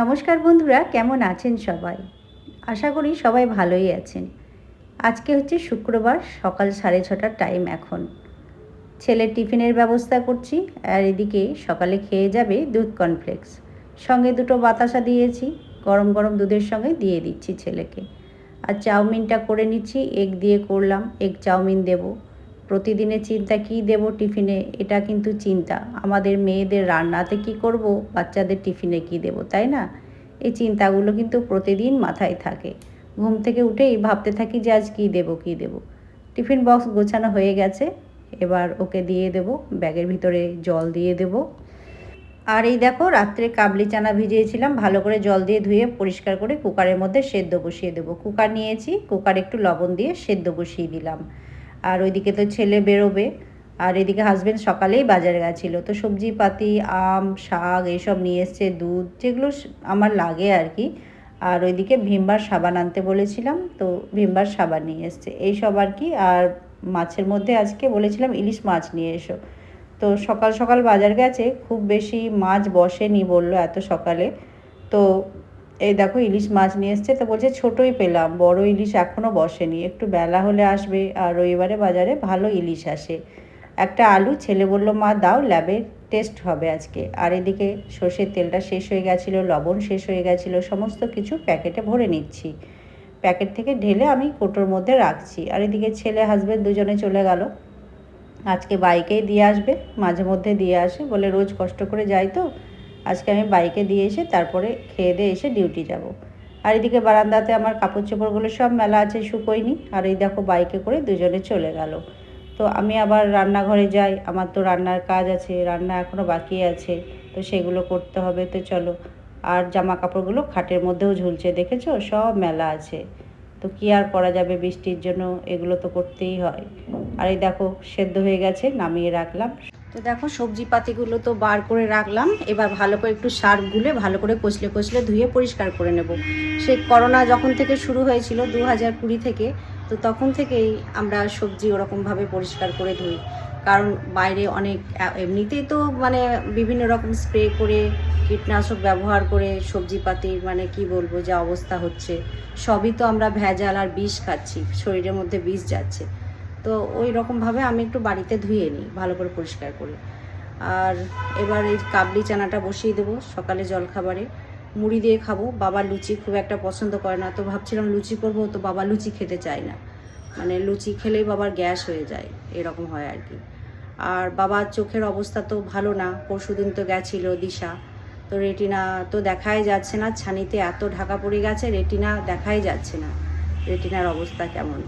নমস্কার বন্ধুরা, কেমন আছেন সবাই? আশা করি সবাই ভালোই আছেন। আজকে হচ্ছে শুক্রবার, সকাল সাড়ে ছটার টাইম এখন। ছেলের টিফিনের ব্যবস্থা করছি, আর এদিকে সকালে খেয়ে যাবে দুধ কর্নফ্লেক্স সঙ্গে দুটো বাতাসা দিয়েছি, গরম গরম দুধের সঙ্গে দিয়ে দিচ্ছি ছেলেকে। আর চাউমিনটা করে নিচ্ছি এগ দিয়ে করলাম এগ চাউমিন দেবো। প্রতিদিনের চিন্তা কী দেব টিফিনে? এটা কিন্তু চিন্তা। আমাদের মেয়েদের রান্নাতে কি করব? বাচ্চাদের টিফিনে কি দেব, তাই না? এই চিন্তাগুলো কিন্তু প্রতিদিন মাথায় থাকে। ঘুম থেকে উঠেই ভাবতে থাকি যে আজ কী দেব কী দেব? টিফিন বক্স গোছানো হয়ে গেছে। এবার ওকে দিয়ে দেব, ব্যাগের ভিতরে জল দিয়ে দেব। আর এই দেখো, রাত্রে কাবলি চানা ভিজিয়েছিলাম, ভালো করে জল দিয়ে ধুয়ে পরিষ্কার করে কুকারের মধ্যে সেদ্ধ বসিয়ে দেবো। কুকার নিয়েছি, কুকার একটু লবণ দিয়ে সেদ্ধ বসিয়ে দিলাম। আর ওইদিকে তো ছেলে বেরোবে। আর এদিকে হাজব্যান্ড সকালেই বাজারে গেছিল। তো সবজি পাতি আম, শাক এইসব নিয়ে এসছে, দুধ, যেগুলো আমার লাগে আর কি আর ওইদিকে ভীমবার সাবান আনতে বলেছিলাম, তো ভীমবার সাবান নিয়ে এসছে। এইসব আর কি আর মাছের মধ্যে আজকে বলেছিলাম ইলিশ মাছ নিয়ে এসো। তো সকাল সকাল বাজার গেছে, খুব বেশি মাছ বসেনি বলল এত সকালে। তো এই দেখো ইলিশ মাছ নিয়ে এসছে, তো বলছে ছোটোই পেলাম, বড় ইলিশ এখনও বসেনি, একটু বেলা হলে আসবে, আর রবিবারে বাজারে ভালো ইলিশ আসে। একটা আলু, ছেলে বলল, মা, দাও ল্যাবে টেস্ট হবে আজকে। আর এদিকে সর্ষের তেলটা শেষ হয়ে গেছিল, লবণ শেষ হয়ে গেছিল, সমস্ত কিছু প্যাকেটে ভরে নিচ্ছি। প্যাকেট থেকে ঢেলে আমি কোটোর মধ্যে রাখছি। আর এদিকে ছেলে হাজবেন্ড দুজনে চলে গেল। আজকে বাইকেই দিয়ে আসবে, মাঝে মধ্যে দিয়ে আসে, বলে রোজ কষ্ট করে যাই তো। আজকে আমি বাইকে দিয়ে এসে তারপরে খেয়ে দিয়ে এসে ডিউটি যাব। আর এদিকে বারান্দাতে আমার কাপড় চোপড়গুলো সব মেলা আছে শুকোয়নি আর এই দেখো বাইকে করে দুজনে চলে গেল। তো আমি আবার রান্নাঘরে যাই, আমার তো রান্নার কাজ আছে, রান্না এখনও বাকি আছে, তো সেগুলো করতে হবে। তো চলো, আর জামা কাপড়গুলো খাটের মধ্যেও ঝুলছে, দেখেছ? সব মেলা আছে। তো কি আর করা যাবে বৃষ্টির জন্য? এগুলো তো করতেই হয়। আর এই দেখো, সেদ্ধ হয়ে গেছে, নামিয়ে রাখলাম। তো দেখো সবজি পাতিগুলো তো বার করে রাখলাম। এবার ভালো করে একটু সার গুলে ভালো করে কচলে কচলে ধুয়ে পরিষ্কার করে নেব। সেই করোনা যখন থেকে শুরু হয়েছিল দু হাজার কুড়ি থেকে, তো তখন থেকেই আমরা সবজি ওরকমভাবে পরিষ্কার করে ধুই। কারণ বাইরে অনেক এমনিতেই তো মানে বিভিন্ন রকম স্প্রে করে, কীটনাশক ব্যবহার করে সবজিপাতি মানে কি বলব, যা অবস্থা হচ্ছে, সবই তো আমরা ভেজাল আর বিষ খাচ্ছি, শরীরের মধ্যে বিষ যাচ্ছে। তো ওই রকমভাবে আমি একটু বাড়িতে ধুয়ে নিই, ভালো করে পরিষ্কার করে। আর এবার এই কাবলি চানাটা বসিয়ে দেবো সকালে জলখাবারে। মুড়ি দিয়ে খাব, বাবা লুচি খুব একটা পছন্দ করে না। তো ভাবছিলাম লুচি করব, তো বাবা লুচি খেতে চায় না। মানে লুচি খেলেই বাবার গ্যাস হয়ে যায়, এরকম হয় আর কি। আর বাবার চোখের অবস্থা তো ভালো না, পরশুদিন তো গেছিল দিশা। তো রেটিনা তো দেখাই যাচ্ছে না, ছানিতে এত ঢাকা পড়ে গেছে, রেটিনা দেখাই যাচ্ছে না। রেটিনার অবস্থা কেমন?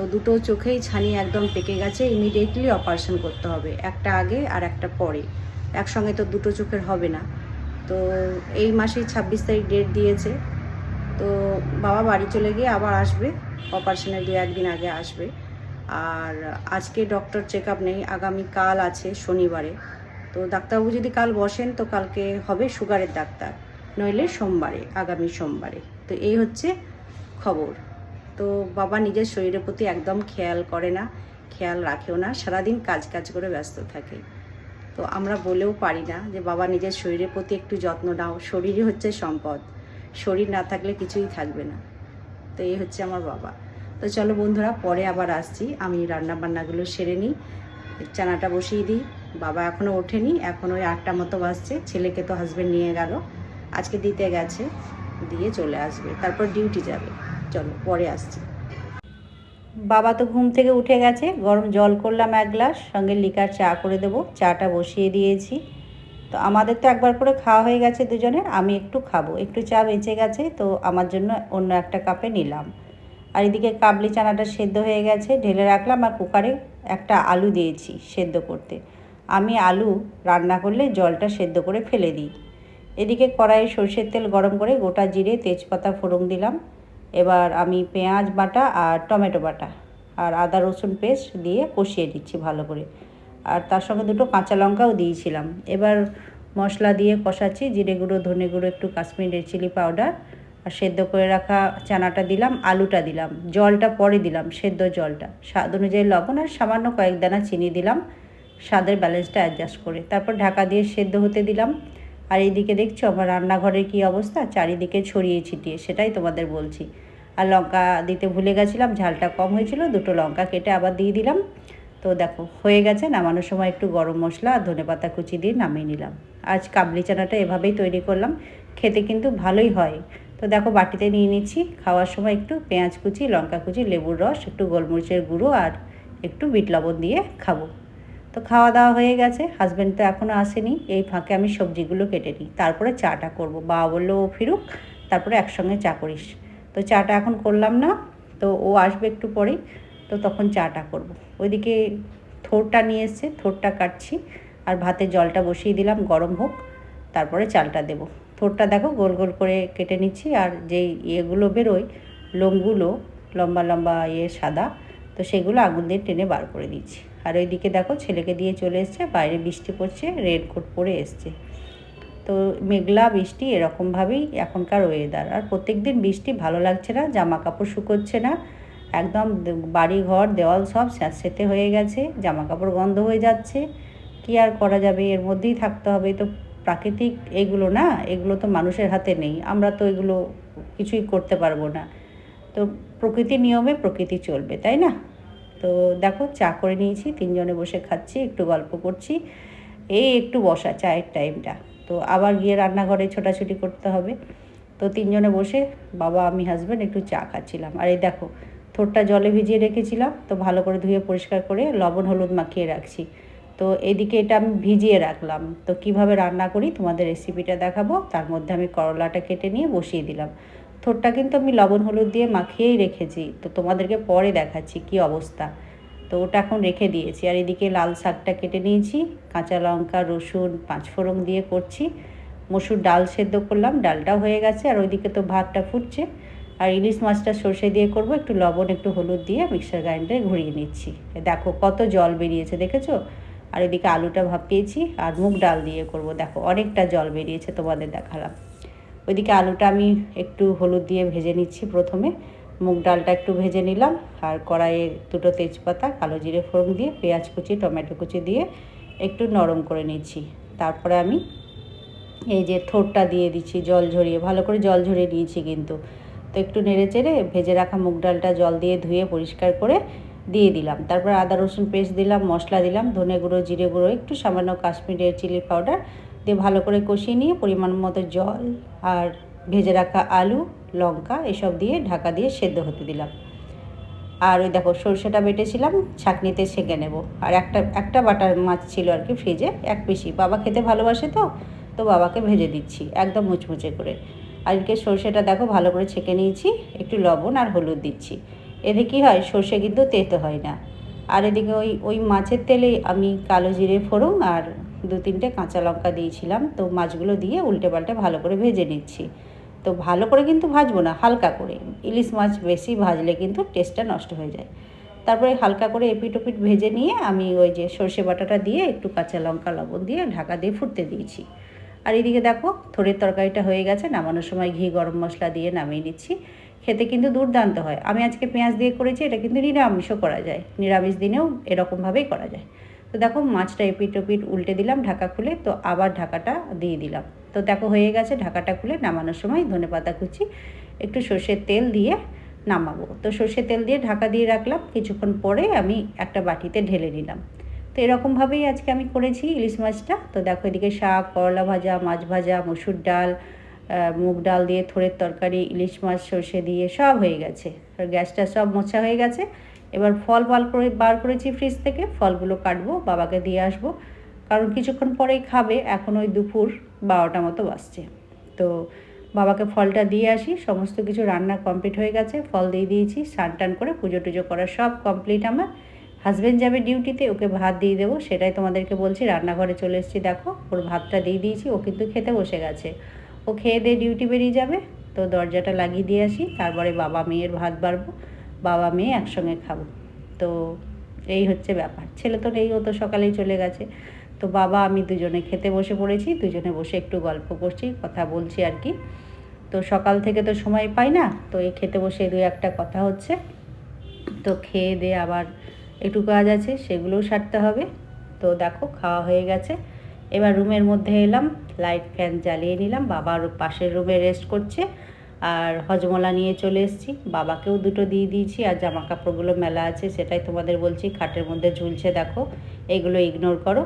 তো দুটো চোখেই ছানি একদম পেকে গেছে ইমিডিয়েটলি অপারেশন করতে হবে, একটা আগে আর একটা পরে। একসঙ্গে তো দুটো চোখের হবে না। তো এই মাসেই ছাব্বিশ তারিখ ডেট দিয়েছে। তো বাবা বাড়ি চলে গিয়ে আবার আসবে অপারেশনের দু একদিন আগে আসবে। আর আজকে ডক্টর চেক আপ নেই আগামীকাল আছে শনিবারে। তো ডাক্তারবাবু যদি কাল বসেন, তো কালকে হবে সুগারের ডাক্তার, নইলে সোমবারে, আগামী সোমবারে। তো এই হচ্ছে খবর। তো বাবা নিজের শরীরের প্রতি একদম খেয়াল করে না, খেয়াল রাখেও না, সারাদিন কাজ কাজ করে ব্যস্ত থাকে। তো আমরা বলেও পারি না যে বাবা নিজের শরীরের প্রতি একটু যত্ন নাও, শরীরই হচ্ছে সম্পদ। শরীর না থাকলে কিছুই থাকবে না। তো এই হচ্ছে আমার বাবা। তো চলো বন্ধুরা, পরে আবার আসছি। আমি রান্না বান্নাগুলো সেরে নিই, চানাটা বসিয়ে দিই। বাবা এখনও ওঠেনি, এখন ওই আটটা মতো বাজছে, ছেলেকে তো হাজবেন্ড নিয়ে গেল। আজকে দিতে গেছে, দিয়ে চলে আসবে। তারপর ডিউটি যাবে। চলো, পরে আসছি। বাবা তো ঘুম থেকে উঠে গেছে, গরম জল করলাম এক গ্লাস, সঙ্গে লিকার চা করে দেবো, চাটা বসিয়ে দিয়েছি। তো আমাদের তো একবার করে খাওয়া হয়ে গেছে দুজনের, আমি একটু খাব, একটু চা বেঁচে গেছে, তো আমার জন্য অন্য একটা কাপে নিলাম। আর এদিকে কাবলি চানাটা সেদ্ধ হয়ে গেছে, ঢেলে রাখলাম আর কুকারে একটা আলু দিয়েছি সেদ্ধ করতে। আমি আলু রান্না করলে জলটা সেদ্ধ করে ফেলে দিই। এদিকে কড়াইয়ে সর্ষের তেল গরম করে গোটা জিরে, তেজপাতা, ফোড়ন দিলাম। এবার আমি পেঁয়াজ বাটা আর টমেটো বাটা আর আদা রসুন পেস্ট দিয়ে কষিয়ে দিচ্ছি ভালো করে। আর তার সঙ্গে দুটো কাঁচা লঙ্কাও দিয়েছিলাম। এবার মশলা দিয়ে কষাচ্ছি, জিরে গুঁড়ো, ধনে গুঁড়ো, একটু কাশ্মীরি চিলি পাউডার আর সেদ্ধ করে রাখা চানাটা দিলাম, আলুটা দিলাম, জলটা পরে দিলাম, সেদ্ধ জলটা। স্বাদ অনুযায়ী লবণ আর সামান্য কয়েক দানা চিনি দিলাম, স্বাদের ব্যালেন্সটা অ্যাডজাস্ট করে। তারপর ঢাকা দিয়ে সেদ্ধ হতে দিলাম আর এইদিকে দেখছ আমার রান্নাঘরের কী অবস্থা? চারিদিকে ছড়িয়ে ছিটিয়ে, সেটাই তোমাদের বলছি। আর লঙ্কা দিতে ভুলে গেছিলাম, ঝালটা কম হয়েছিল, দুটো লঙ্কা কেটে আবার দিয়ে দিলাম। তো দেখো, হয়ে গেছে, নামানোর সময় একটু গরম মশলা আর ধনে পাতা কুচি দিয়ে নামিয়ে নিলাম। আজ কাবলি চানাটা এভাবেই তৈরি করলাম, খেতে কিন্তু ভালোই হয়। তো দেখো, বাটিতে নিয়ে নিচ্ছি, খাওয়ার সময় একটু পেঁয়াজ কুচি, লঙ্কা কুচি, লেবুর রস, একটু গোলমরিচের গুঁড়ো আর একটু বিট লবণ দিয়ে খাব। তো খাওয়া দাওয়া হয়ে গেছে। হাজব্যান্ড তো এখনও আসেনি। এই ফাঁকে আমি সবজিগুলো কেটে নিই। তারপরে চাটা করব। বাবা বলল, ও ফিরুক, তারপরে একসঙ্গে চা করিস। তো চাটা এখন করলাম না। তো ও আসবে একটু পরেই। তো তখন চাটা করব। ওইদিকে থোরটা নিয়ে এসছে। থোরটা কাটছি। আর ভাতে জলটা বসিয়ে দিলাম, গরম হোক। তারপরে চালটা দেবো। থোরটা দেখো, গোল গোল করে কেটে নিচ্ছি। আর যেই ইয়েগুলো বেরোয়, লোমগুলো, লম্বা লম্বা ইয়ে সাদা তো সেগুলো আগুন দিয়ে টেনে বার করে দিচ্ছি আর ওইদিকে দেখো ছেলেকে দিয়ে চলে এসছে, বাইরে বৃষ্টি পড়ছে, রেড কোট পরে এসছে। তো মেঘলা বৃষ্টি এরকমভাবেই এখনকার ওয়েদার আর প্রত্যেক দিন বৃষ্টি ভালো লাগছে না জামা কাপড় শুকোচ্ছে না, একদম বাড়ি ঘর দেওয়াল সব স্যাঁতস্যাঁতে হয়ে গেছে জামা কাপড় গন্ধ হয়ে যাচ্ছে। কি আর করা যাবে? এর মধ্যেই থাকতে হবে। তো প্রাকৃতিক এগুলো না, এগুলো তো মানুষের হাতে নেই। আমরা তো এগুলো কিছুই করতে পারব না। তো প্রকৃতির নিয়মে প্রকৃতি চলবে, তাই না? তো দেখো, চা করে নিয়েছি, তিনজনে বসে খাচ্ছি, একটু গল্প করছি। এই একটু বসা চায়ের টাইমটা। তো আবার গিয়ে রান্নাঘরে ছোটাছুটি করতে হবে। তো তিনজনে বসে বাবা, আমি হাজব্যান্ড একটু চা খাচ্ছিলাম। আর এই দেখো থোরটা জলে ভিজিয়ে রেখেছিলাম, তো ভালো করে ধুয়ে পরিষ্কার করে লবণ হলুদ মাখিয়ে রাখছি। তো এদিকে এটা আমি ভিজিয়ে রাখলাম। তো কীভাবে রান্না করি তোমাদের রেসিপিটা দেখাবো। তার মধ্যে আমি করলাটা কেটে নিয়ে বসিয়ে দিলাম। থোরটা কিন্তু আমি লবণ হলুদ দিয়ে মাখিয়েই রেখেছি। তো তোমাদেরকে পরে দেখাচ্ছি কি অবস্থা। তো ওটা এখন রেখে দিয়েছি। আর এদিকে লাল শাকটা কেটে নিয়েছি, কাঁচা লঙ্কা, রসুন পাঁচফোড়ন দিয়ে করছি। মসুর ডাল সেদ্ধ করলাম, ডালটাও হয়ে গেছে, আর ওইদিকে তো ভাতটা ফুটছে। আর ইলিশ মাছটা সর্ষে দিয়ে করব, একটু লবণ, একটু হলুদ দিয়ে মিক্সার গ্রাইন্ডারে ঘুরিয়ে নিচ্ছি। দেখো কত জল বেরিয়েছে, দেখেছ? আর এদিকে আলুটা ভাপিয়েছি, আর মুগ ডাল দিয়ে করব। দেখো অনেকটা জল বেরিয়েছে, তোমাদের দেখালাম। ওইদিকে আলুটা আমি একটু হলুদ দিয়ে ভেজে নিচ্ছি প্রথমে। মুগ ডালটা একটু ভেজে নিলাম আর কড়াইয়ে দুটো তেজপাতা, কালো জিরে ফোড়ন দিয়ে, পেঁয়াজ কুচি, টমেটো কুচি দিয়ে একটু নরম করে নিচ্ছি। তারপরে আমি এই যে থোরটা দিয়ে দিচ্ছি জল ঝরিয়ে, ভালো করে জল ঝরিয়ে নিয়েছি কিন্তু। তো একটু নেড়ে চেড়ে ভেজে রাখা মুগ ডালটা জল দিয়ে ধুয়ে পরিষ্কার করে দিয়ে দিলাম। তারপর আদা রসুন পেস্ট দিলাম, মশলা দিলাম, ধনে গুঁড়ো, জিরে গুঁড়ো, একটু সামান্য কাশ্মীরের চিলি পাউডার দিয়ে ভালো করে কষিয়ে নিয়ে পরিমাণ মতো জল আর ভেজে রাখা আলু, লঙ্কা এসব দিয়ে ঢাকা দিয়ে সেদ্ধ হতে দিলাম। আর ওই দেখো সরষেটা বেটেছিলাম, ছাঁকনিতে ছেঁকে নেব। আর একটা একটা বাটার মাছ ছিল আর কি ফ্রিজে, এক পিসি। বাবা খেতে ভালোবাসে তো তো বাবাকে ভেজে দিচ্ছি একদম মুচমুচে করে। এদিকে সর্ষেটা দেখো ভালো করে ছেঁকে নিয়েছি, একটু লবণ আর হলুদ দিচ্ছি। এতে কী হয়, সর্ষে কিন্তু তেতে হয় না। আর এদিকে ওই ওই মাছের তেলে আমি কালো জিরে ফোড়ন আর দু তিনটে কাঁচা লঙ্কা দিয়েছিলাম। তো মাছগুলো দিয়ে উল্টে পাল্টে ভালো করে ভেজে নিচ্ছি। তো ভালো করে কিন্তু ভাজবো না, হালকা করে। ইলিশ মাছ বেশি ভাজলে কিন্তু টেস্টটা নষ্ট হয়ে যায়। তারপরে হালকা করে এপিট ওপিট ভেজে নিয়ে আমি ওই যে সর্ষে বাটাটা দিয়ে একটু কাঁচা লঙ্কা, লবণ দিয়ে ঢাকা দিয়ে ফুটতে দিয়েছি। আর এদিকে দেখো, থোড়ের তরকারিটা হয়ে গেছে, নামানোর সময় ঘি গরম মশলা দিয়ে নামিয়ে নিচ্ছি। খেতে কিন্তু দুর্দান্ত হয়। আমি আজকে পেঁয়াজ দিয়ে করেছি, এটা কিন্তু নিরামিষও করা যায়। নিরামিষ দিনেও এরকমভাবেই করা যায়। তো দেখো, মাছটা এপিট ওপিট উল্টে দিলাম ঢাকা খুলে, তো আবার ঢাকাটা দিয়ে দিলাম। তো দেখো, হয়ে গেছে ঢাকাটা খুলে নামানোর সময় ধনে পাতা কুচি, একটু সর্ষের তেল দিয়ে নামাবো। তো সর্ষের তেল দিয়ে ঢাকা দিয়ে রাখলাম, কিছুক্ষণ পরে আমি একটা বাটিতে ঢেলে নিলাম। তো এরকমভাবেই আজকে আমি করেছি ইলিশ মাছটা। তো দেখো, এদিকে শাক, করলা ভাজা, মাছ ভাজা, মসুর ডাল মুগ ডাল দিয়ে থোড়ের তরকারি, ইলিশ মাছ, সর্ষে দিয়ে সব হয়ে গেছে। আর গ্যাসটা সব মোছা হয়ে গেছে। এবার ফল বার করে, বার করেছি ফ্রিজ থেকে। ফলগুলো কাটবো, বাবাকে দিয়ে আসব। কারণ কিছুক্ষণ পরেই খাবে, এখন ওই দুপুর বারোটা মতো বাসছে তো বাবাকে ফলটা দিয়ে আসি, সমস্ত কিছু রান্না কমপ্লিট হয়ে গেছে। ফল দিয়ে দিয়েছি, স্নান টান করে পুজো টুজো করা সব কমপ্লিট আমার। হাজব্যান্ড যাবে ডিউটিতে ওকে ভাত দিয়ে দেবো। সেটাই তোমাদেরকে বলছি, রান্নাঘরে চলে এসেছি। দেখো, ওর ভাতটা দিয়ে দিয়েছি, ও কিন্তু খেতে বসে গেছে। ও খেয়ে দিয়ে ডিউটি বেরিয়ে যাবে। তো দরজাটা লাগিয়ে দিয়ে আসি, তারপরে বাবা মেয়ের ভাত বাড়বো, বাবা মেয়ে একসঙ্গে খাব। তো এই হচ্ছে ব্যাপার। ছেলে তো নেই, ও তো সকালেই চলে গেছে। তো বাবা, আমি দুজনে খেতে বসে পড়েছি, দুজনে বসে একটু গল্প করছি, কথা বলছি আর কি। তো সকাল থেকে তো সময় পাই না, তো এই খেতে বসে দু একটা কথা হচ্ছে। তো খেয়ে দিয়ে আবার একটু কাজ আছে, সেগুলোও সারতে হবে। তো দেখো, খাওয়া হয়ে গেছে। এবার রুমের মধ্যে এলাম লাইট ফ্যান জ্বালিয়ে নিলাম, বাবা পাশের রুমে রেস্ট করছে। আর হজমলা নিয়ে চলে এসেছি। বাবাকেও দুটো দিয়ে দিয়েছি, আর জামা কাপড়গুলো মেলা আছে, সেটাই তোমাদের বলছি, খাটের মধ্যে ঝুলছে দেখো, এগুলো ইগনোর করো।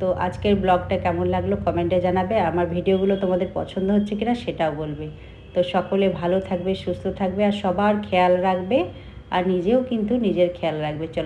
তো আজকের ব্লগটা কেমন লাগল কমেন্টে জানাবে, আমার ভিডিওগুলো তোমাদের পছন্দ হচ্ছে কিনা সেটাও বলবে। তো সকলে ভালো থাকবে, সুস্থ থাকবে, আর সবার খেয়াল রাখবে, আর নিজেও কিন্তু নিজের খেয়াল রাখবে। চলো।